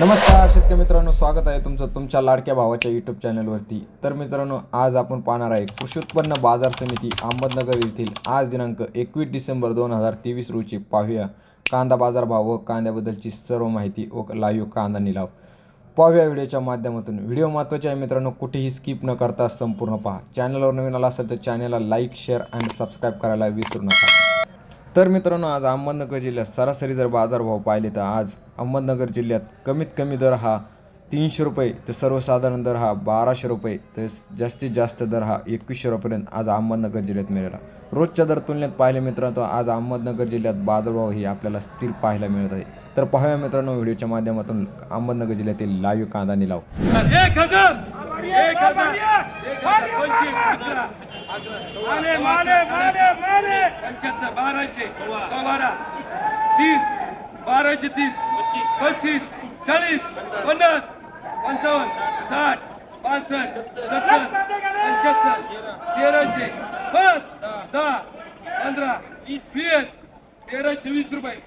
नमस्कार शेतकरी मित्रांनो स्वागत आहे तुमचं तुमच्या लाडक्या भावाच्या यूट्यूब चॅनलवरती तर मित्रांनो आज आपण पाहणार आहे कृषी उत्पन्न बाजार समिती अहमदनगर येथील आज दिनांक एकवीस डिसेंबर दोन हजार तेवीस रोजी पाहूया. कांदा बाजार भाव व कांद्याबद्दलची सर्व माहिती व लाईव्ह कांदा निलाव. पाहूया व्हिडिओच्या माध्यमातून. व्हिडिओ महत्त्वाचे आहे मित्रांनो कुठेही स्किप न करता संपूर्ण पहा. चॅनलवर नवीन आला असेल तर चॅनलला लाईक शेअर आणि सबस्क्राईब करायला विसरू नका. तर मित्रांनो आज अहमदनगर जिल्ह्यात सरासरी जर बाजारभाव पाहिले तर आज अहमदनगर जिल्ह्यात कमीत कमी दर हा तीनशे रुपये तर सर्वसाधारण दर हा बाराशे रुपये तर जास्तीत जास्त दर हा एकवीसशे रुपयेपर्यंत आज अहमदनगर जिल्ह्यात मिळाला रोजच्या दर तुलनेत पाहिले मित्रांनो आज अहमदनगर जिल्ह्यात बाजारभाव ही आपल्याला स्थिर पाहायला मिळत आहे तर पाहूया मित्रांनो व्हिडिओच्या माध्यमातून अहमदनगर जिल्ह्यातील लाईव्ह कांदा निलाव पंच्याहत्तर बाराशे बारा तीस बाराशे तीस पस्तीस. चाळीस पन्नास पंचावन्न साठ पासष्ट सत्तर पंच्याहत्तर तेराशे पाच दहा पंधरा वीस तेराशे वीस रुपये.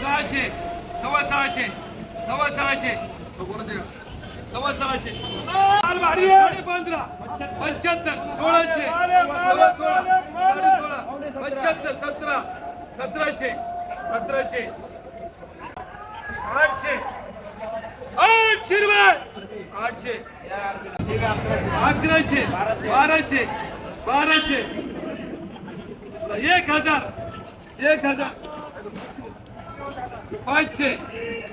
सहाशे सव्वा सहाशे सव्वा सहाशे. सव्वा सहाशे पंधरा पंच्याहत्तर सोळाशे सव्वा सोळा साडे सोळा पंच्याहत्तर सतरा सतराशे सतराशे आठशे. आठशे रुपये. आठशे. अकराशे बाराशे बाराशे. एक हजार एक हजार. पाचशे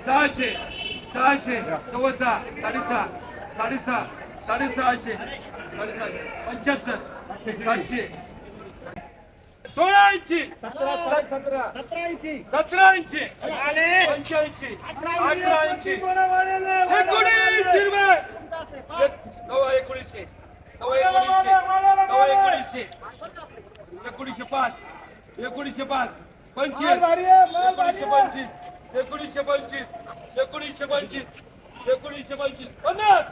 सहाशे. सहाशे सव्वा सहा साडेसहा साडेसहा साडेसहाशे साडेसहाशे पंच्याहत्तर सातशे. सोळाऐंशी. सतराऐंशी. पंच्याऐंशी. अठराऐंशी एकोणीसशे रुपये सव्वा एकोणीसशे. सव्वा एकोणीसशे. सव्वा एकोणीसशे. एकोणीसशे पाच. एकोणीसशे पाच. पंचवीस. एकोणीसशे पंचवीस. एकोणीसशे पंचवीस. एकोणीसशे पंचवीस एकोणीसशे पंचवीस. पन्नास!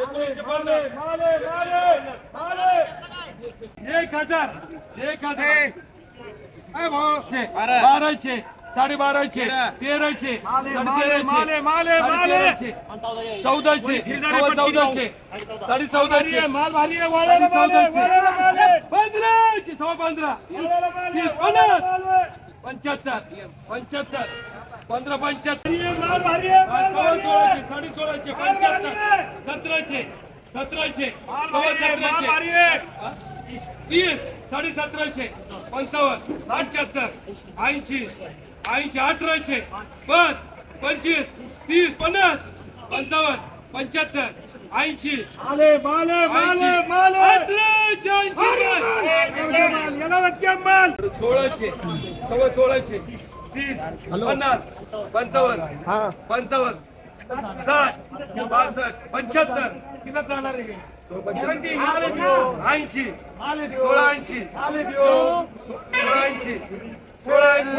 एकोणीसशे पन्नास. माले माले माले एक हजार एक हजार. अय भाऊ, बाराशे तेराशे माले माले माले माले साडेतेराशे चौदाशे चौदाशे साडे चौदाशे माले पंधराशे सव्वा पंधरा पन्नास! पंच्याहत्तर पंच्याहत्तर पंधरा पंच्याहत्तर. साडे सोळाशे पंच्याहत्तर सतराशे सतराशे सतराशे तीस साडे सतराशे पंचावन्न अठ्याहत्तर ऐंशी ऐंशी अठराशे पाच पंचवीस तीस पन्नास पंचावन्न. पंच्याहत्तर ऐंशी माले माले माले माले! सोळाशे सव्वा सोळाशे तीस पन्नास पंचावन्न पंचावन्न साठ पासष्ट पंच्याहत्तर किती जाणार आहे? ऐंशी सोळा ऐंशी. सोळा ऐंशी. सोळा ऐंशी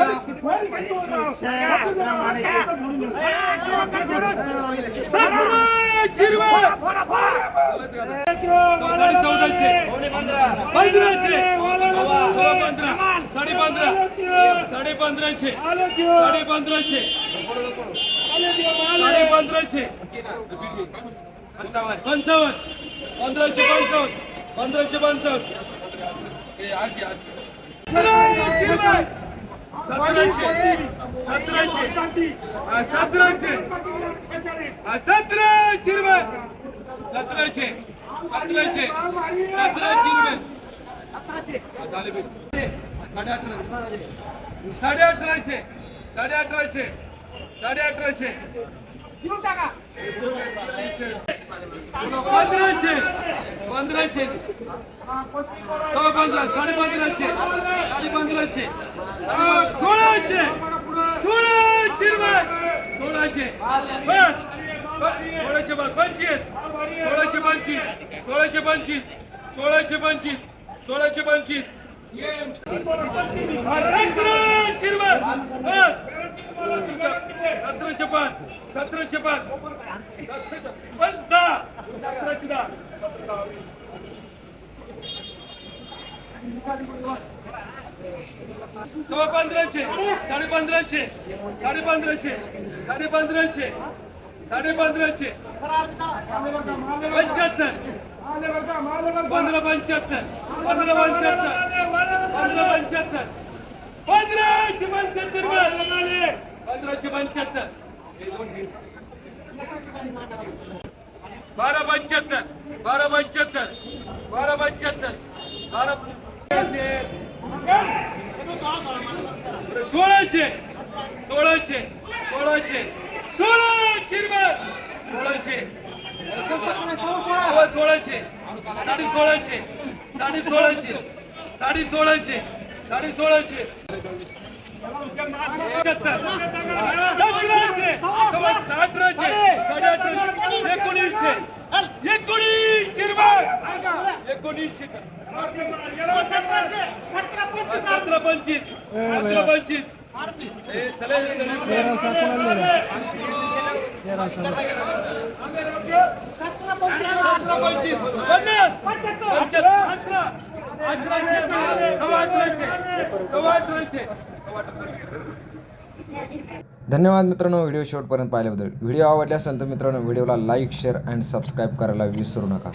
सतराशे रुपये साडे चौदाशे पंधराशे सव्वा पंधरा साडे पंधरा साडे पंधराशे साडे पंधराशे साडे पंधराशे पंचावन्न पंधराशे पंचावन्न सतराशे. सतराशे. सतराशे. हा, सतराशे सतराशे. सतराशे. सतराशे रुपये. साडे अठरा साडे अठराशे साडे अठराशे साडे अठराशे पंधराशे. पंधराशे. सव्वा पंधरा. साडे पंधराशे साडे पंधराशे साडे पंधरा- सोळाशे. सोळाशे रुपये. सोळाशे. बस. सोळाशे बस. पंचवीस. सोळाशे पंचवीस. सोळाशे पंचवीस. सोळाशे पंचवीस. सोळाशे पंचवीस. सतराशे रुपये. बस. सतराशे पाच. सतराशे पाच. सतराशे दहा. सतराशे दहा. सव्वा पंधराशे साडे पंधराशे साडे पंधराशे साडे पंधराशे साडे पंधराशे पंच्याहत्तर. पंधरा पंच्याहत्तर. पंधरा पंच्याहत्तर. पंधरा पंच्याहत्तर. पंधराशे पंच्याहत्तर पंधराशे पंच्याहत्तर. बारा पंच्याहत्तर. बारा पंच्याहत्तर. बारा पंच्याहत्तर. बारा सोळाशे सोळाशे सोळाशे सोळाशे रुपये. सोळाशे. सव्वा सोळाशे साडे सोळाशे साडे सोळाशे साडे सोळाशे साडे सोळाशे. पंच्याहत्तर सतराशे. सव्वा अठराशे साडे अठराशे. एकोणीसशे. एकोणीसशे रुपये. एकोणीसशे. सतरा पंचवीस सतरा पंचवीस धन्यवाद मित्रांनो व्हिडिओ शेवटपर्यंत पाहिल्याबद्दल. व्हिडिओ आवडल्यास असेल तर मित्रांनो व्हिडिओला लाईक शेअर अँड सबस्क्राईब करायला विसरू नका.